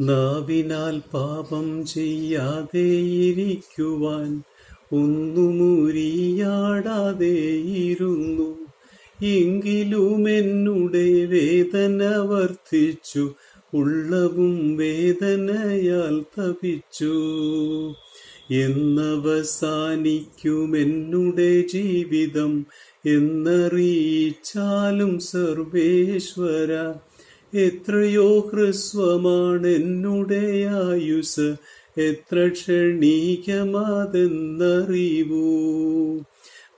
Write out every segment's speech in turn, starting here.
നാവിനാൽ പാപം ചെയ്യാതെ ഇരിക്കുവാൻ ഒന്നുമുരിയാടാതെ ഇരുന്നു. എങ്കിലും എന്നുടെ വേദന വർദ്ധിച്ചു ഉള്ളവും വേദനയാൽ തപിച്ചു. എന്നവസാനിക്കുമെന്നുടെ ജീവിതം എന്നറിയിച്ചാലും സർവേശ്വര എത്രയോ ഹ്രസ്വമാണ് എന്നുടെ ആയുസ് എത്ര ക്ഷണീകമാതെന്നറിവൂ.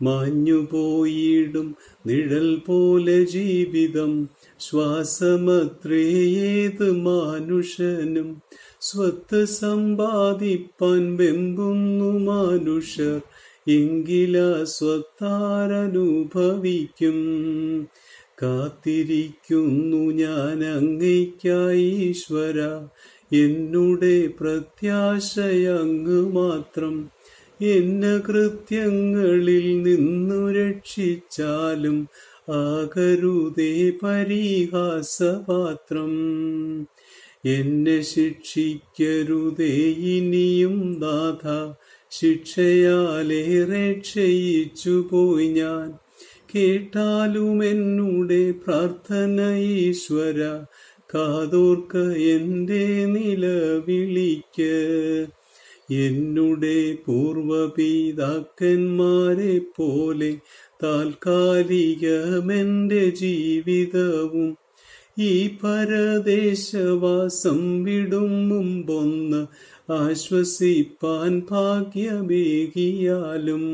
മാഞ്ഞുപോയിടും നിഴൽ പോലെ ജീവിതം ശ്വാസമത്രേയേത് മാനുഷനും. സ്വത്ത് സമ്പാദിപ്പാൻ വെമ്പുന്നു മാനുഷർ എങ്കില സ്വത്താരനുഭവിക്കും. കാത്തിരിക്കുന്നു ഞാൻ അങ്ങയ്ക്കായി ഈശ്വര എന്നുടെ പ്രത്യാശയങ്ങ് മാത്രം. എന്ന കൃത്യങ്ങളിൽ നിന്നു രക്ഷിച്ചാലും ആകരുതേ പരിഹാസപാത്രം. എന്നെ ശിക്ഷിക്കരുതേ ഇനിയും നാഥ. ശിക്ഷയാലേറെ ക്ഷയിച്ചു പോയി ഞാൻ. കേട്ടാലും എന്നുടെ പ്രാർത്ഥന ഈശ്വര കാതോർക്ക എന്റെ നിലവിളിക്ക്. എന്നുടെ പൂർവപിതാക്കന്മാരെ പോലെ താൽക്കാലികമെന്റെ ജീവിതവും ഈ പരദേശവാസം വിടും മുമ്പൊന്ന് ആശ്വസിപ്പാൻ ഭാഗ്യമേകിയാലും.